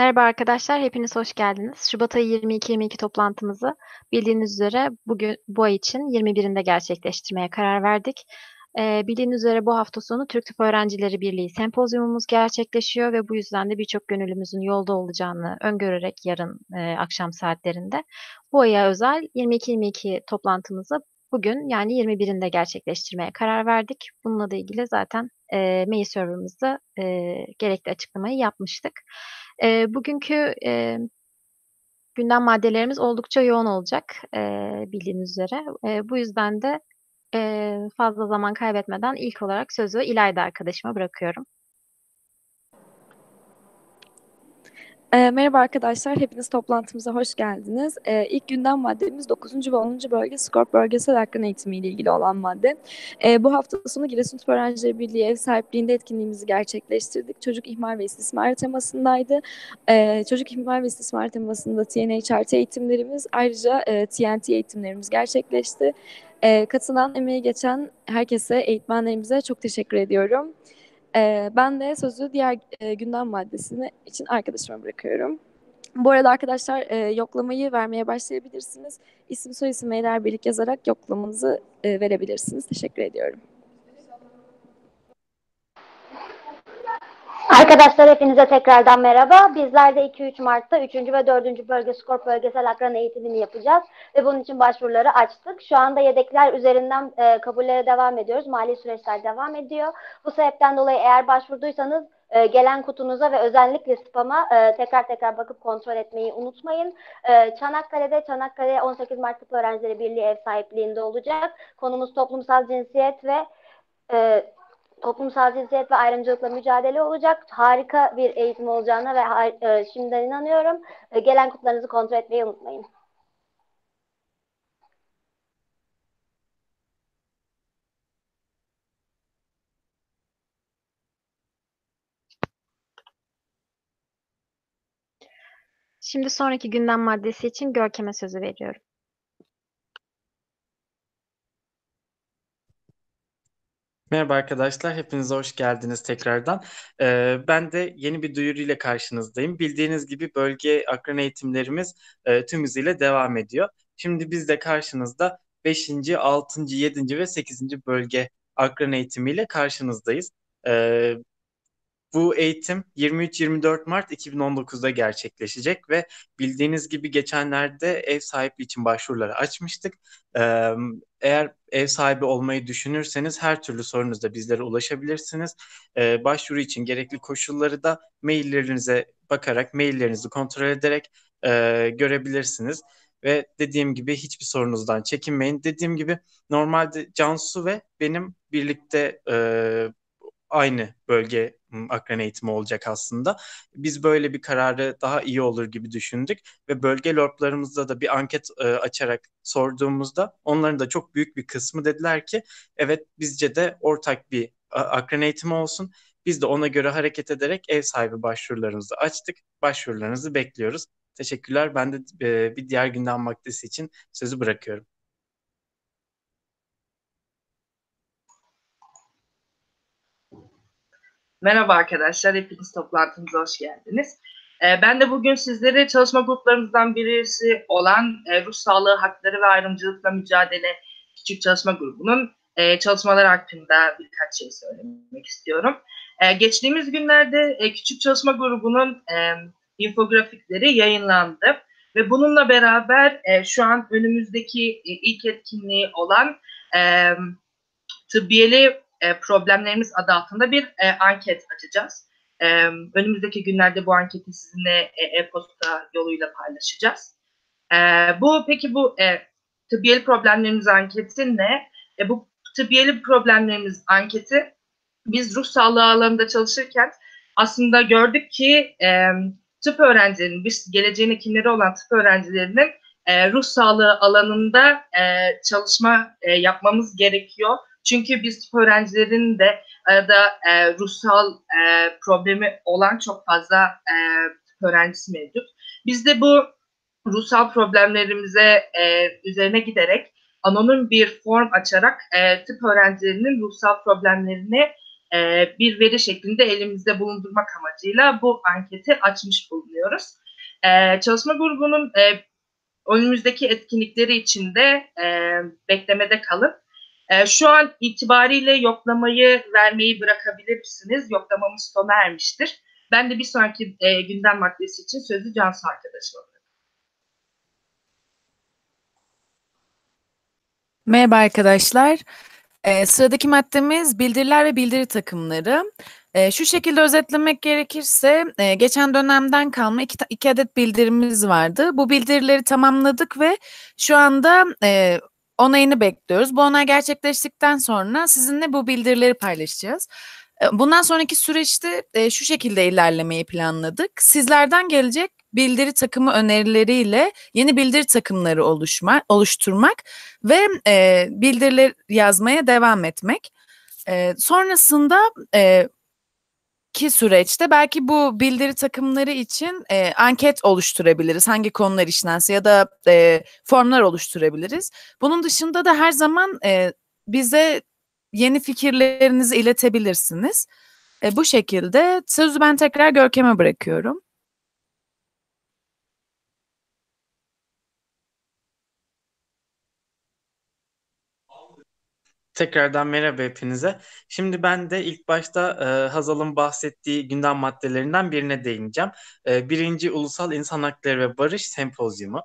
Merhaba arkadaşlar, hepiniz hoş geldiniz. Şubat ayı 22-22 toplantımızı bildiğiniz üzere bugün bu ay için 21'inde gerçekleştirmeye karar verdik. Ee, bildiğiniz üzere bu hafta sonu Türk Tıp Öğrencileri Birliği sempozyumumuz gerçekleşiyor ve bu yüzden de birçok gönüllümüzün yolda olacağını öngörerek yarın e, akşam saatlerinde bu aya özel 22-22 toplantımızı bugün yani 21'inde gerçekleştirmeye karar verdik. Bununla da ilgili zaten e, mail serverımızda e, gerekli açıklamayı yapmıştık. E, bugünkü e, gündem maddelerimiz oldukça yoğun olacak e, bildiğiniz üzere. E, bu yüzden de e, fazla zaman kaybetmeden ilk olarak sözü İlayda arkadaşıma bırakıyorum. E, merhaba arkadaşlar, hepiniz toplantımıza hoş geldiniz. E, ilk gündem maddemiz 9. ve 10. bölge Skorp bölgesel akran eğitimi ilgili olan madde. E, bu hafta sonu Giresun Tıp Öğrencileri Birliği ev sahipliğinde etkinliğimizi gerçekleştirdik. Çocuk ihmal ve istismar temasındaydı. E, çocuk ihmal ve istismar temasında TNHRT eğitimlerimiz, ayrıca e, TNT eğitimlerimiz gerçekleşti. E, katılan, emeği geçen herkese, eğitmenlerimize çok teşekkür ediyorum. E, ben de sözü diğer e, gündem maddesini için arkadaşıma bırakıyorum. Bu arada arkadaşlar e, yoklamayı vermeye başlayabilirsiniz. İsim soyisim mailer birlik yazarak yoklamanızı e, verebilirsiniz. Teşekkür ediyorum. Arkadaşlar hepinize tekrardan merhaba. Bizler de 2-3 Mart'ta 3. ve 4. bölge skor bölgesel akran eğitimini yapacağız. Ve bunun için başvuruları açtık. Şu anda yedekler üzerinden e, kabullere devam ediyoruz. Mali süreçler devam ediyor. Bu sebepten dolayı eğer başvurduysanız e, gelen kutunuza ve özellikle spama e, tekrar tekrar bakıp kontrol etmeyi unutmayın. E, Çanakkale'de Çanakkale 18 Mart Tıp Öğrencileri Birliği ev sahipliğinde olacak. Konumuz toplumsal cinsiyet ve e, toplumsal cinsiyet ve ayrımcılıkla mücadele olacak. Harika bir eğitim olacağına ve e, şimdiden inanıyorum. E, gelen kutularınızı kontrol etmeyi unutmayın. Şimdi sonraki gündem maddesi için Görkem'e sözü veriyorum. Merhaba arkadaşlar, hepinize hoş geldiniz tekrardan. Ee, ben de yeni bir duyuru ile karşınızdayım. Bildiğiniz gibi bölge akran eğitimlerimiz e, tüm hızıyla devam ediyor. Şimdi biz de karşınızda 5. 6. 7. ve 8. bölge akran eğitimiyle karşınızdayız. Ee, bu eğitim 23-24 Mart 2019'da gerçekleşecek ve bildiğiniz gibi geçenlerde ev sahipliği için başvuruları açmıştık. Eğer ev sahibi olmayı düşünürseniz her türlü sorunuzda bizlere ulaşabilirsiniz. Başvuru için gerekli koşulları da maillerinize bakarak, maillerinizi kontrol ederek görebilirsiniz. Ve dediğim gibi hiçbir sorunuzdan çekinmeyin. Dediğim gibi normalde Cansu ve benim birlikte aynı bölge akran eğitimi olacak aslında. Biz böyle bir kararı daha iyi olur gibi düşündük ve bölge lorplarımızda da bir anket e, açarak sorduğumuzda onların da çok büyük bir kısmı dediler ki evet bizce de ortak bir akran eğitimi olsun. Biz de ona göre hareket ederek ev sahibi başvurularımızı açtık. Başvurularınızı bekliyoruz. Teşekkürler. Ben de e, bir diğer gündem maddesi için sözü bırakıyorum. Merhaba arkadaşlar, hepiniz toplantımıza hoş geldiniz. Ee, ben de bugün sizlere çalışma gruplarımızdan birisi olan e, Ruh Sağlığı Hakları ve Ayrımcılıkla Mücadele Küçük Çalışma Grubu'nun e, çalışmaları hakkında birkaç şey söylemek istiyorum. E, geçtiğimiz günlerde Küçük Çalışma Grubu'nun infografikleri yayınlandı ve bununla beraber şu an önümüzdeki ilk etkinliği olan tıbbiyeli e, problemlerimiz adı altında bir e, anket açacağız. E, önümüzdeki günlerde bu anketi sizinle e-posta yoluyla paylaşacağız. E, bu peki bu e, tıbbiyeli problemlerimiz anketi ne? E, bu tıbbiyeli problemlerimiz anketi biz ruh sağlığı alanında çalışırken aslında gördük ki e, tıp öğrencilerinin, biz geleceğin hekimleri olan tıp öğrencilerinin e, ruh sağlığı alanında e, çalışma e, yapmamız gerekiyor. Çünkü biz öğrencilerin de arada e, ruhsal e, problemi olan çok fazla e, öğrencisi mevcut. Biz de bu ruhsal problemlerimize e, üzerine giderek anonim bir form açarak e, tıp öğrencilerinin ruhsal problemlerini e, bir veri şeklinde elimizde bulundurmak amacıyla bu anketi açmış bulunuyoruz. E, çalışma grubunun e, önümüzdeki etkinlikleri için de e, beklemede kalın. E, şu an itibariyle yoklamayı vermeyi bırakabilirsiniz. Yoklamamız sona ermiştir. Ben de bir sonraki e, gündem maddesi için sözü Cansu arkadaşıma Merhaba arkadaşlar. Ee, sıradaki maddemiz bildiriler ve bildiri takımları. Ee, şu şekilde özetlemek gerekirse e, geçen dönemden kalma iki, iki adet bildirimiz vardı. Bu bildirileri tamamladık ve şu anda e, onayını bekliyoruz. Bu onay gerçekleştikten sonra sizinle bu bildirileri paylaşacağız. E, bundan sonraki süreçte e, şu şekilde ilerlemeyi planladık. Sizlerden gelecek bildiri takımı önerileriyle yeni bildiri takımları oluşma, oluşturmak ve e, bildiriler yazmaya devam etmek. E, sonrasında e, ki süreçte belki bu bildiri takımları için e, anket oluşturabiliriz. Hangi konular işlense ya da e, formlar oluşturabiliriz. Bunun dışında da her zaman e, bize yeni fikirlerinizi iletebilirsiniz. E, bu şekilde sözü ben tekrar Görkem'e bırakıyorum. Tekrardan merhaba hepinize. Şimdi ben de ilk başta e, Hazal'ın bahsettiği gündem maddelerinden birine değineceğim. E, birinci Ulusal İnsan Hakları ve Barış Sempozyumu.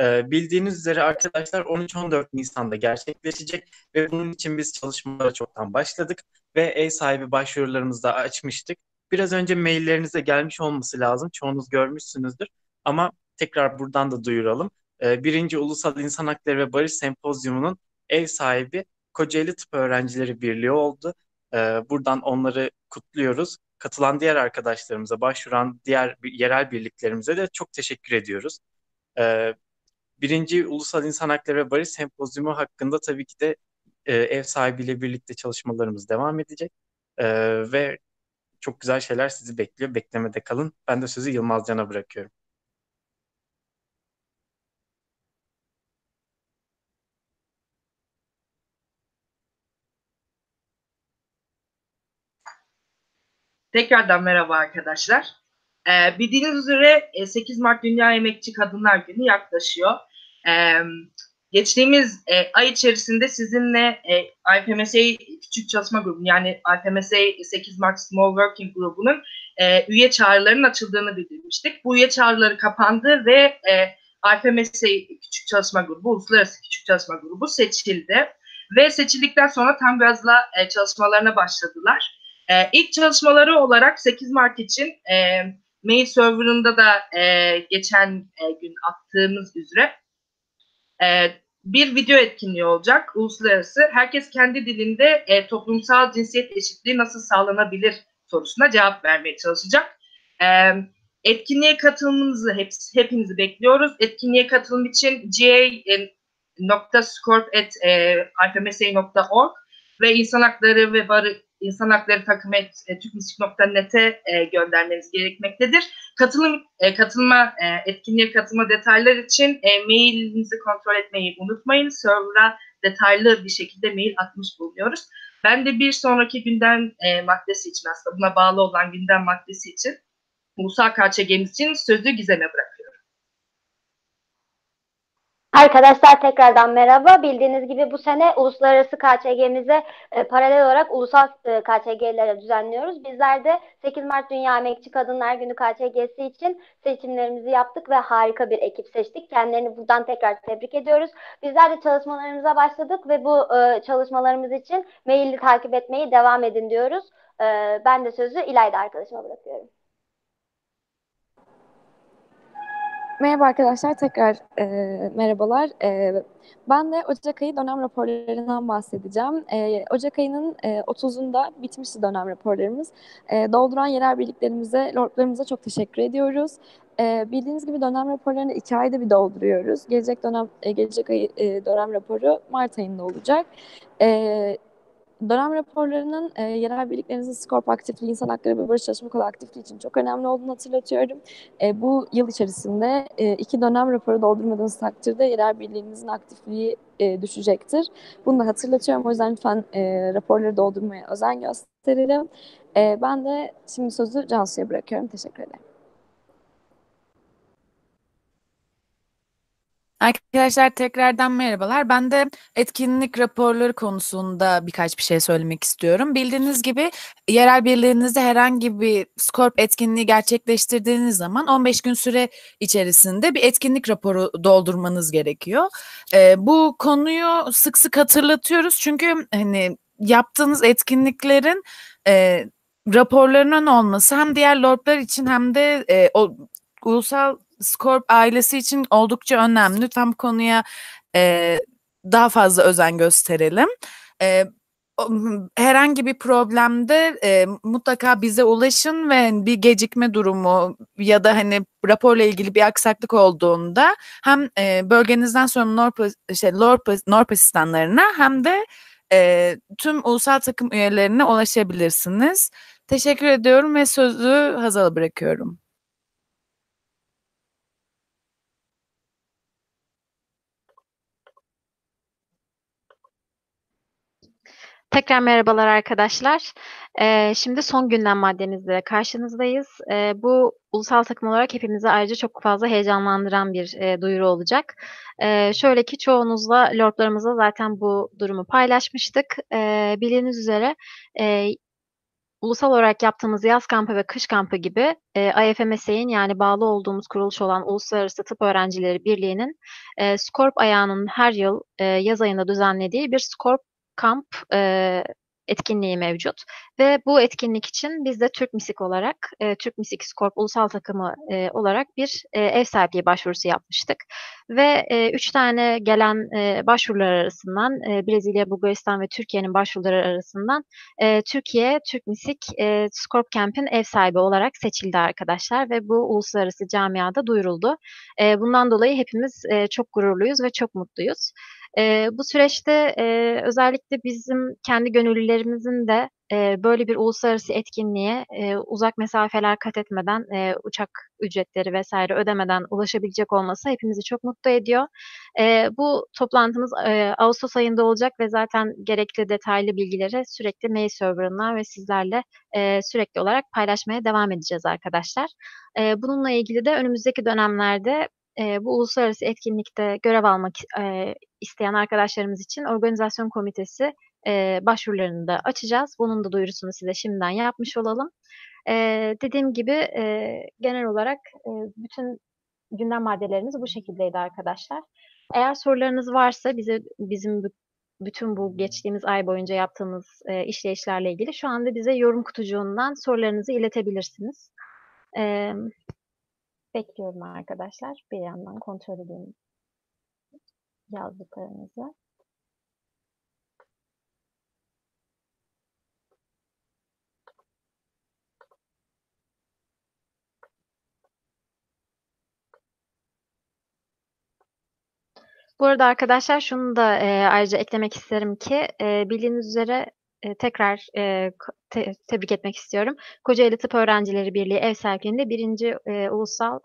E, bildiğiniz üzere arkadaşlar 13-14 Nisan'da gerçekleşecek ve bunun için biz çalışmalara çoktan başladık ve ev sahibi başvurularımızı da açmıştık. Biraz önce maillerinize gelmiş olması lazım. Çoğunuz görmüşsünüzdür. Ama tekrar buradan da duyuralım. E, birinci Ulusal İnsan Hakları ve Barış Sempozyumu'nun ev sahibi Kocaeli Tıp Öğrencileri Birliği oldu. Ee, buradan onları kutluyoruz. Katılan diğer arkadaşlarımıza, başvuran diğer yerel birliklerimize de çok teşekkür ediyoruz. Ee, birinci Ulusal İnsan Hakları ve Barış Sempozyumu hakkında tabii ki de e, ev sahibiyle birlikte çalışmalarımız devam edecek. Ee, ve çok güzel şeyler sizi bekliyor. Beklemede kalın. Ben de sözü Yılmaz Can'a bırakıyorum. Tekrardan merhaba arkadaşlar. Ee, bildiğiniz üzere 8 e, Mart Dünya Emekçi Kadınlar Günü yaklaşıyor. Ee, geçtiğimiz e, ay içerisinde sizinle e, IFMSA Küçük Çalışma Grubu yani IFMSA 8 Mart Small Working Grubu'nun e, üye çağrılarının açıldığını bildirmiştik. Bu üye çağrıları kapandı ve e, IFMSA Küçük Çalışma Grubu, Uluslararası Küçük Çalışma Grubu seçildi. Ve seçildikten sonra tam gazla e, çalışmalarına başladılar. E, ilk çalışmaları olarak 8 Mart için e, mail serverında da e, geçen e, gün attığımız üzere e, bir video etkinliği olacak uluslararası. Herkes kendi dilinde e, toplumsal cinsiyet eşitliği nasıl sağlanabilir sorusuna cevap vermeye çalışacak. E, etkinliğe katılımınızı hep, hepinizi bekliyoruz. Etkinliğe katılım için ga.scorp.ifmsa.org ve insan hakları ve barı insan hakları takımı e, türkmüzik.net'e e, göndermeniz gerekmektedir. Katılım e, katılma e, etkinliğe katılma detaylar için e, mailinizi kontrol etmeyi unutmayın. Server'a detaylı bir şekilde mail atmış bulunuyoruz. Ben de bir sonraki gündem e, maddesi için aslında buna bağlı olan gündem maddesi için Musa KÇG'miz için sözü Gizem'e bırakıyorum. Arkadaşlar tekrardan merhaba. Bildiğiniz gibi bu sene uluslararası KÇG'mize e, paralel olarak ulusal e, KÇG'lere düzenliyoruz. Bizler de 8 Mart Dünya Emekçi Kadınlar Günü KÇG'si için seçimlerimizi yaptık ve harika bir ekip seçtik. Kendilerini buradan tekrar tebrik ediyoruz. Bizler de çalışmalarımıza başladık ve bu e, çalışmalarımız için maili takip etmeyi devam edin diyoruz. E, ben de sözü İlayda arkadaşıma bırakıyorum. Merhaba arkadaşlar, tekrar e, merhabalar. E, ben de Ocak ayı dönem raporlarından bahsedeceğim. E, Ocak ayının e, 30'unda bitmişti dönem raporlarımız. E, dolduran yerel birliklerimize, lordlarımıza çok teşekkür ediyoruz. E, bildiğiniz gibi dönem raporlarını iki ayda bir dolduruyoruz. Gelecek dönem, e, gelecek ay e, dönem raporu Mart ayında olacak. E, dönem raporlarının e, yerel birliklerinizin Skorp aktifliği, insan hakları ve barış çalışma kolu aktifliği için çok önemli olduğunu hatırlatıyorum. E, bu yıl içerisinde e, iki dönem raporu doldurmadığınız takdirde yerel birliğinizin aktifliği e, düşecektir. Bunu da hatırlatıyorum. O yüzden lütfen e, raporları doldurmaya özen gösterelim. E, ben de şimdi sözü Cansu'ya bırakıyorum. Teşekkür ederim. Arkadaşlar tekrardan merhabalar. Ben de etkinlik raporları konusunda birkaç bir şey söylemek istiyorum. Bildiğiniz gibi yerel birliğinizde herhangi bir Skorp etkinliği gerçekleştirdiğiniz zaman 15 gün süre içerisinde bir etkinlik raporu doldurmanız gerekiyor. Ee, bu konuyu sık sık hatırlatıyoruz çünkü hani yaptığınız etkinliklerin e, raporlarının olması hem diğer lordlar için hem de e, o ulusal Scorp ailesi için oldukça önemli. Lütfen bu konuya e, daha fazla özen gösterelim. E, herhangi bir problemde e, mutlaka bize ulaşın ve bir gecikme durumu ya da hani raporla ilgili bir aksaklık olduğunda hem e, bölgenizden sonra Norp şey, Lorp Norp asistanlarına hem de e, tüm ulusal takım üyelerine ulaşabilirsiniz. Teşekkür ediyorum ve sözü Hazal'a bırakıyorum. Tekrar merhabalar arkadaşlar. Ee, şimdi son gündem maddemizle karşınızdayız. Ee, bu ulusal takım olarak hepimizi ayrıca çok fazla heyecanlandıran bir e, duyuru olacak. Ee, şöyle ki çoğunuzla lordlarımızla zaten bu durumu paylaşmıştık. Ee, bildiğiniz üzere e, ulusal olarak yaptığımız yaz kampı ve kış kampı gibi e, IFMSA'nin yani bağlı olduğumuz kuruluş olan Uluslararası Tıp Öğrencileri Birliği'nin e, Skorp ayağının her yıl e, yaz ayında düzenlediği bir Skorp kamp e, etkinliği mevcut. Ve bu etkinlik için biz de Türk Misik olarak, e, Türk Misik Skorp ulusal takımı e, olarak bir e, ev sahipliği başvurusu yapmıştık. Ve e, üç tane gelen e, başvurular arasından, e, Brezilya, Bulgaristan ve Türkiye'nin başvuruları arasından e, Türkiye, Türk Misik e, Skorp Camp'in ev sahibi olarak seçildi arkadaşlar ve bu uluslararası camiada duyuruldu. E, bundan dolayı hepimiz e, çok gururluyuz ve çok mutluyuz. E, bu süreçte e, özellikle bizim kendi gönüllülerimizin de e, böyle bir uluslararası etkinliğe e, uzak mesafeler kat etmeden e, uçak ücretleri vesaire ödemeden ulaşabilecek olması hepimizi çok mutlu ediyor. E, bu toplantımız e, Ağustos ayında olacak ve zaten gerekli detaylı bilgileri sürekli mail serverından ve sizlerle e, sürekli olarak paylaşmaya devam edeceğiz arkadaşlar. E, bununla ilgili de önümüzdeki dönemlerde e, bu uluslararası etkinlikte görev almak e, isteyen arkadaşlarımız için organizasyon komitesi e, başvurularını da açacağız. Bunun da duyurusunu size şimdiden yapmış olalım. E, dediğim gibi e, genel olarak e, bütün gündem maddelerimiz bu şekildeydi arkadaşlar. Eğer sorularınız varsa bize bizim bütün bu geçtiğimiz ay boyunca yaptığımız e, işleyişlerle ilgili şu anda bize yorum kutucuğundan sorularınızı iletebilirsiniz. E, bekliyorum arkadaşlar. Bir yandan kontrol edeyim yazdıklarınızı. Bu arada arkadaşlar şunu da e, ayrıca eklemek isterim ki e, bildiğiniz üzere e, tekrar e, te, tebrik etmek istiyorum. Kocaeli Tıp Öğrencileri Birliği ev sahipliğinde birinci e, ulusal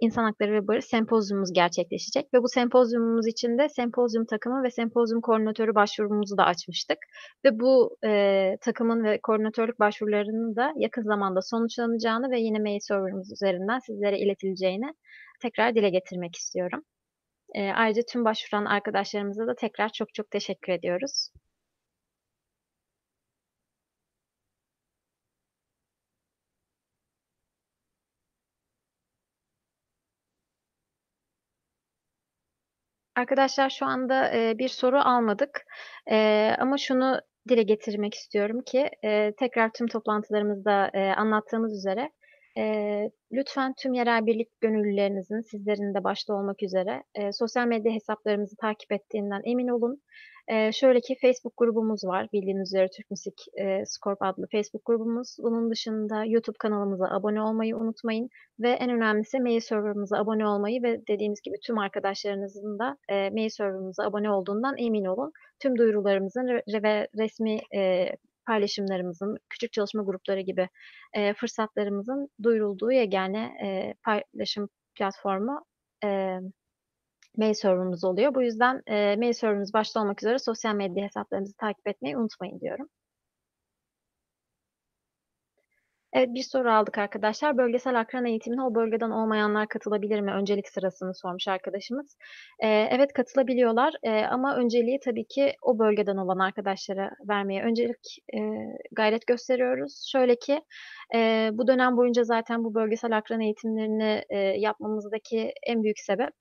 İnsan Hakları ve Barış sempozyumumuz gerçekleşecek ve bu sempozyumumuz için de sempozyum takımı ve sempozyum koordinatörü başvurumuzu da açmıştık. Ve bu e, takımın ve koordinatörlük başvurularının da yakın zamanda sonuçlanacağını ve yine mail serverımız üzerinden sizlere iletileceğini tekrar dile getirmek istiyorum. E, ayrıca tüm başvuran arkadaşlarımıza da tekrar çok çok teşekkür ediyoruz. Arkadaşlar şu anda e, bir soru almadık. E, ama şunu dile getirmek istiyorum ki e, tekrar tüm toplantılarımızda e, anlattığımız üzere Eee, lütfen tüm yerel birlik gönüllülerinizin, sizlerin de başta olmak üzere, eee, sosyal medya hesaplarımızı takip ettiğinden emin olun. Eee, şöyle ki Facebook grubumuz var. Bildiğiniz üzere Türk Müzik eee, Scorp adlı Facebook grubumuz. Bunun dışında YouTube kanalımıza abone olmayı unutmayın ve en önemlisi mail server'ımıza abone olmayı ve dediğimiz gibi tüm arkadaşlarınızın da eee, mail server'ımıza abone olduğundan emin olun. Tüm duyurularımızın re- ve resmi eee, paylaşımlarımızın, küçük çalışma grupları gibi eee, fırsatlarımızın duyurulduğu yegane eee, paylaşım platformu eee mail server'ımız oluyor. Bu yüzden eee mail server'ımız başta olmak üzere sosyal medya hesaplarımızı takip etmeyi unutmayın diyorum. Evet bir soru aldık arkadaşlar. Bölgesel akran eğitimine o bölgeden olmayanlar katılabilir mi? Öncelik sırasını sormuş arkadaşımız. Eee, evet katılabiliyorlar Eee, ama önceliği tabii ki o bölgeden olan arkadaşlara vermeye öncelik eee, gayret gösteriyoruz. Şöyle ki eee, bu dönem boyunca zaten bu bölgesel akran eğitimlerini eee, yapmamızdaki en büyük sebep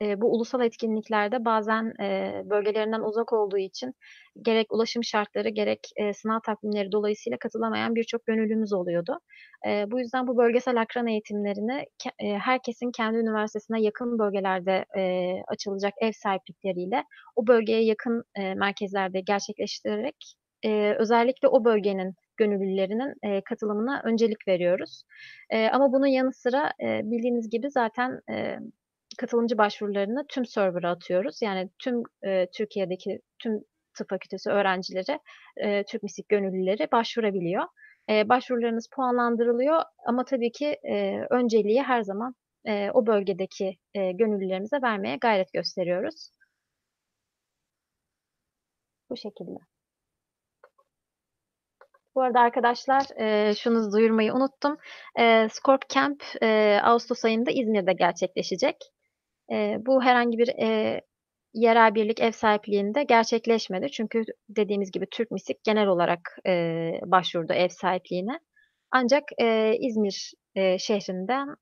Eee, bu ulusal etkinliklerde bazen eee, bölgelerinden uzak olduğu için gerek ulaşım şartları gerek eee, sınav takvimleri dolayısıyla katılamayan birçok gönüllümüz oluyordu. Eee, bu yüzden bu bölgesel akran eğitimlerini eee, herkesin kendi üniversitesine yakın bölgelerde eee, açılacak ev sahiplikleriyle o bölgeye yakın eee, merkezlerde gerçekleştirerek eee, özellikle o bölgenin gönüllülerinin eee, katılımına öncelik veriyoruz. Eee, ama bunun yanı sıra eee, bildiğiniz gibi zaten eee katılımcı başvurularını tüm server'a atıyoruz. Yani tüm e, Türkiye'deki tüm tıp fakültesi öğrencileri, e, Türk Müzik gönüllüleri başvurabiliyor. E, başvurularınız puanlandırılıyor ama tabii ki e, önceliği her zaman e, o bölgedeki e, gönüllülerimize vermeye gayret gösteriyoruz. Bu şekilde. Bu arada arkadaşlar e, şunu duyurmayı unuttum. E, Scorp Camp e, Ağustos ayında İzmir'de gerçekleşecek. E, bu herhangi bir e, yerel birlik ev sahipliğinde gerçekleşmedi. Çünkü dediğimiz gibi Türk Müzik genel olarak e, başvurdu ev sahipliğine. Ancak e, İzmir e, şehrinden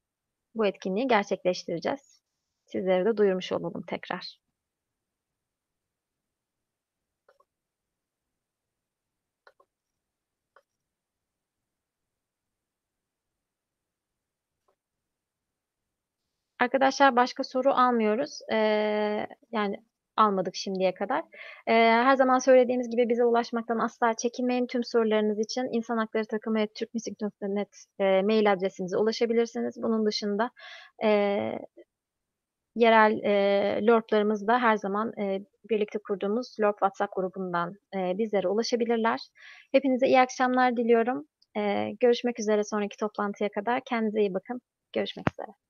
bu etkinliği gerçekleştireceğiz. Sizlere de duyurmuş olalım tekrar. Arkadaşlar başka soru almıyoruz. Ee, yani almadık şimdiye kadar. Ee, her zaman söylediğimiz gibi bize ulaşmaktan asla çekinmeyin. Tüm sorularınız için İnsan Hakları Takımı Türkmüzik.net e, mail adresimize ulaşabilirsiniz. Bunun dışında e, yerel e, LORP'larımız da her zaman e, birlikte kurduğumuz LORP WhatsApp grubundan e, bizlere ulaşabilirler. Hepinize iyi akşamlar diliyorum. E, görüşmek üzere sonraki toplantıya kadar. Kendinize iyi bakın. Görüşmek üzere.